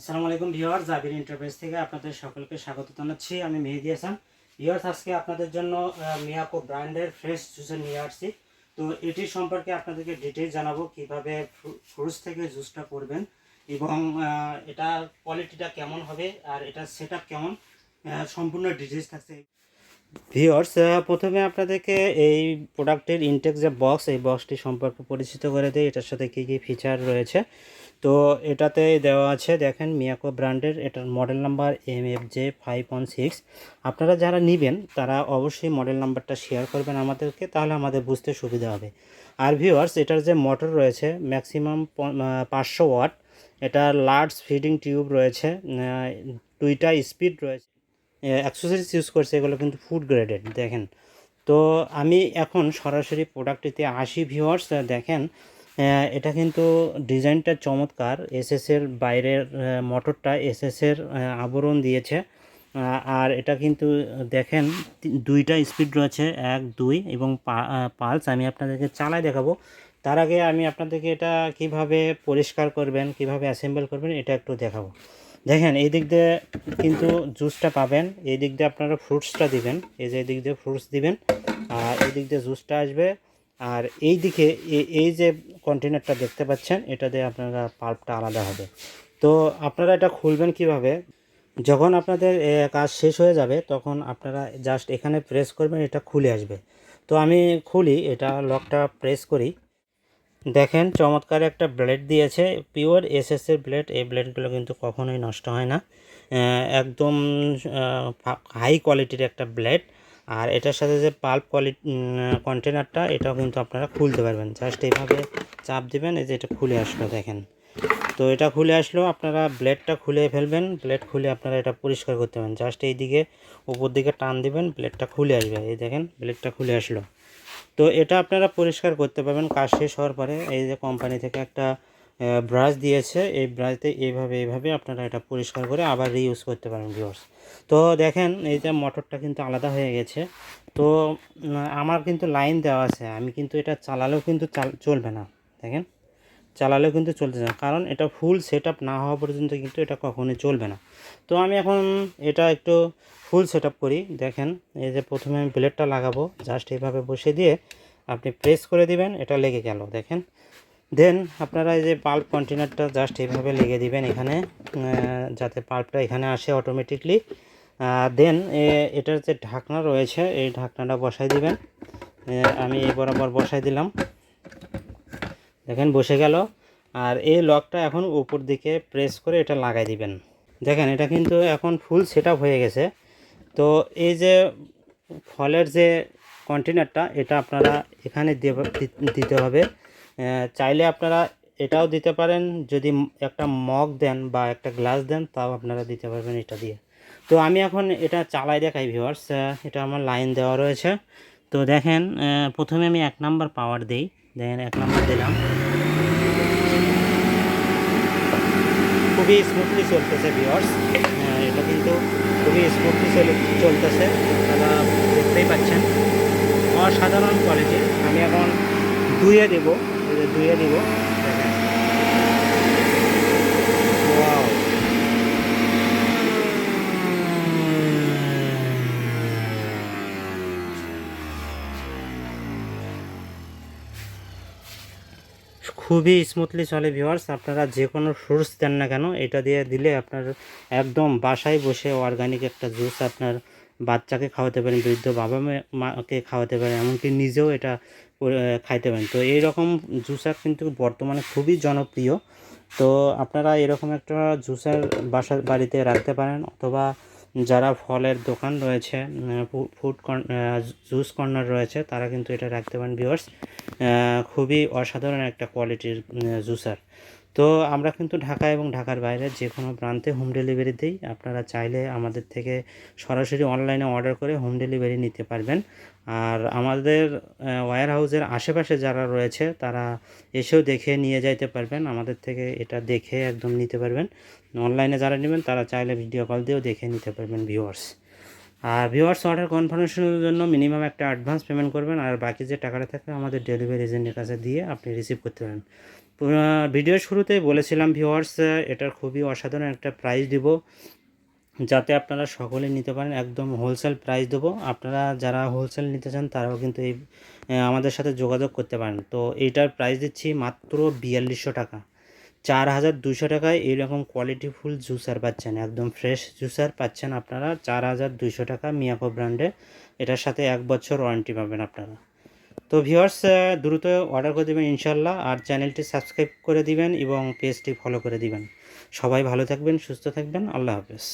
আসসালামু আলাইকুম ভিউয়ার জাবির এন্টারপ্রাইজ থেকে আপনাদের সকলকে স্বাগত জানাচ্ছি। আমি মেহেদি হাসান। ভিউয়ার্স, আজকে আপনাদের জন্য মিয়াকো ব্র্যান্ডের ফ্রেশ জুসের নিয়ে আসছি। তো এটি সম্পর্কে আপনাদেরকে ডিটেলস জানাব কীভাবে ফ্রুটস থেকে জুসটা করবেন এবং এটার কোয়ালিটিটা কেমন হবে আর এটা সেট কেমন সম্পূর্ণ ডিটেলস থাকছে। ভিওর্স প্রথমে আপনাদেরকে এই প্রোডাক্টের ইনটেক যে বক্স এই বক্সটি সম্পর্কে পরিচিত করে দিই। এটার সাথে কী কী ফিচার রয়েছে? তো এটাতে দেওয়া আছে, দেখেন মিয়াকো ব্র্যান্ডের, এটার model number M F J five one six আপনারা যারা নেবেন, তারা অবশ্যই মডেল নাম্বারটা শেয়ার করবেন আমাদেরকে, তাহলে আমাদের বুঝতে সুবিধা হবে। আর ভিওয়ার্স এটার যে মোটর রয়েছে ম্যাক্সিমাম পাঁচশো ওয়াট এটা লার্জ ফিডিং টিউব রয়েছে দুইটা স্পিড রয়েছে। অ্যাক্সেসরিজ ইউজ করছে, এগুলো কিন্তু ফুড গ্রেডেড দেখেন। তো আমি এখন সরাসরি প্রোডাক্টটিতে আসি ভিউয়ার্স দেখেন এটা কিন্তু ডিজাইনটা চমৎকার। এসএসের বাইরের মোটরটা এসএসের আবরণ দিয়েছে। আর এটা কিন্তু, দেখেন দুইটা স্পিড রয়েছে, এক, দুই এবং পালস আমি আপনাদেরকে চালাই দেখাবো। তার আগে আমি আপনাদেরকে এটা কীভাবে পরিষ্কার করবেন, কীভাবে অ্যাসেম্বল করবেন, এটা একটু দেখাবো। দেখেন, এই দিক দিয়ে কিন্তু জুসটা পাবেন। এই দিক দিয়ে আপনারা ফ্রুটসটা দিবেন। এই যে এই দিক দিয়ে ফ্রুটস দিবেন, আর এই দিক দিয়ে জুসটা আসবে। আর এই দিকে এই- যে কন্টেনারটা দেখতে পাচ্ছেন, এটা দিয়ে আপনারা পাল্পটা আলাদা হবে। তো আপনারা এটা খুলবেন কীভাবে? যখন আপনাদের কাজ শেষ হয়ে যাবে, তখন আপনারা জাস্ট এখানে প্রেস করবেন, এটা খুলে আসবে। তো আমি খুলি, এটা লকটা প্রেস করি। দেখেন, চমৎকার একটা ব্লেড দিয়েছে। পিওর এসএস এর ব্লেড এই ব্লেডগুলো কিন্তু কখনোই নষ্ট হয় না। একদম হাই কোয়ালিটির একটা ব্লেড আর এটার সাথে যে পাল্প কোয়ালিটি কন্টেনারটা এটাও কিন্তু আপনারা খুলতে পারবেন। জাস্ট এইভাবে চাপ দেবেন, এই যে এটা খুলে আসলো দেখেন। তো এটা খুলে আসলো, আপনারা ব্লেডটা খুলে ফেলবেন ব্লেড খুলে আপনারা এটা পরিষ্কার করতে পারেন জাস্ট এই দিকে উপর দিকে টান দিবেন ব্লেডটা খুলে আসবে। এই দেখেন ব্লেডটা খুলে আসলো। তো এটা আপনারা পরিষ্কার করতে পারবেন, কাজ শেষ হওয়ার পরে। এই যে কোম্পানি থেকে একটা ব্রাশ দিয়েছে। এই ব্রাশতে এইভাবে এইভাবে আপনারা এটা পরিষ্কার করে আবার রিইউজ করতে পারেন ভিউয়ার্স তো দেখেন, এই যে মোটরটা কিন্তু আলাদা হয়ে গেছে। তো আমার কিন্তু লাইন দেওয়া আছে। আমি কিন্তু এটা চালালেও কিন্তু চলবে না। দেখেন, চালালেও কিন্তু চলতে না। কারণ এটা ফুল সেট না হওয়া পর্যন্ত কিন্তু এটা কখনোই চলবে না। তো আমি এখন এটা একটু ফুল সেট করি। দেখেন, এই যে প্রথমে আমি ব্লেডটা লাগাবো। জাস্ট এইভাবে বসে দিয়ে আপনি প্রেস করে দিবেন, এটা লেগে গেল। দেখেন দেন আপনারা এই যে পাল্প কন্টেনারটা জাস্ট এইভাবে লেগে দিবেন এখানে যাতে পাল্পটা এখানে আসে অটোমেটিকলি দেন এটার যে ঢাকনা রয়েছে, এই ঢাকনাটা বসাই দিবেন। আমি এই বরাবর বসাই দিলাম। দেখেন, বসে গেল। আর এই লকটা এখন উপর দিকে প্রেস করে এটা লাগাই দিবেন। দেখেন, এটা কিন্তু এখন ফুল সেট হয়ে গেছে। তো এই যে ফলের যে কন্টেনারটা এটা আপনারা এখানে দিতে হবে। চাইলে আপনারা এটাও দিতে পারেন, যদি একটা মগ দেন বা একটা গ্লাস দেন, তাও আপনারা দিতে পারবেন এটা দিয়ে। তো আমি এখন এটা চালাই দেখাই ভিউয়ার্স এটা আমার লাইন দেওয়া রয়েছে। তো দেখেন প্রথমে আমি এক নাম্বার পাওয়ার দিই। দেখেন, এক নাম্বার দিলাম। খুবই স্মুথলি চলতেছে ভিওর্স এটা কিন্তু খুবই স্মুথলি চলে, চলতেছে। আপনারা দেখতেই পাচ্ছেন। অসাধারণ কোয়ালিটির আমি এখন দুইয়ে দেব। এই যে দুইয়ে দেব দেখেন Wow! খুবই স্মুথলি চলে ভিউয়ার্স আপনারা যে কোনো ফ্রুটস দেন না কেন, এটা দিয়ে দিলে আপনার একদম বাসায় বসে অর্গানিক একটা জুস আপনার বাচ্চাকে খাওয়াতে পারেন, বৃদ্ধ বাবা মাকে খাওয়াতে পারেন, এমনকি নিজেও এটা খাইতে পারেন। তো এইরকম জুসার কিন্তু বর্তমানে খুবই জনপ্রিয়। তো আপনারা এরকম একটা জুসার বাসার বাড়িতে রাখতে পারেন অথবা যারা ফলের দোকান রয়েছে ফুড কর্ন জুস কর্নার রয়েছে, তারা কিন্তু এটা রাখতে পারেন ভিউয়ার্স খুবই অসাধারণ একটা কোয়ালিটির জুসার তো আমরা কিন্তু ঢাকা এবং ঢাকার বাইরে যে কোনো প্রান্তে হোম ডেলিভারি দিই। আপনারা চাইলে আমাদের থেকে সরাসরি অনলাইনে অর্ডার করে হোম ডেলিভারি নিতে পারবেন। আর আমাদের ওয়্যার হাউসের আশেপাশে যারা রয়েছে, তারা এসেও দেখে নিয়ে যাইতে পারবেন। আমাদের থেকে এটা দেখে একদম নিতে পারবেন। অনলাইনে যারা নেবেন, তারা চাইলে ভিডিও কল দিয়েও দেখে নিতে পারবেন ভিউয়ার্স আর ভিউয়ার্স অর্ডার কনফার্মেশনের জন্য মিনিমাম একটা অ্যাডভান্স পেমেন্ট করবেন। আর বাকি যে টাকাটা থাকে আমাদের ডেলিভারি এজেন্টের কাছে দিয়ে আপনি রিসিভ করতে পারেন ভিডিওর শুরুতেই বলেছিলাম ভিউয়ার্স এটার খুবই অসাধারণ একটা প্রাইস দিব, যাতে আপনারা সকলে নিতে পারেন, একদম হোলসেল প্রাইস দেবো। আপনারা যারা হোলসেল নিতে চান, তারাও কিন্তু এই আমাদের সাথে যোগাযোগ করতে পারেন। তো এইটার প্রাইস দিচ্ছি মাত্র বিয়াল্লিশশো টাকা। চার হাজার দুশো টাকায় এইরকম কোয়ালিটিফুল জুসার পাচ্ছেন, একদম ফ্রেশ জুসার পাচ্ছেন আপনারা। চার হাজার দুশো টাকা মিয়াকো ব্র্যান্ডে এটার সাথে এক বছর ওয়ারেন্টি পাবেন আপনারা। তো ভিউয়ার্স দ্রুত অর্ডার করে দেবেন ইনশাল্লাহ আর চ্যানেলটি সাবস্ক্রাইব করে দিবেন এবং পেজটি ফলো করে দিবেন। সবাই ভালো থাকবেন, সুস্থ থাকবেন, আল্লাহ হাফেজ।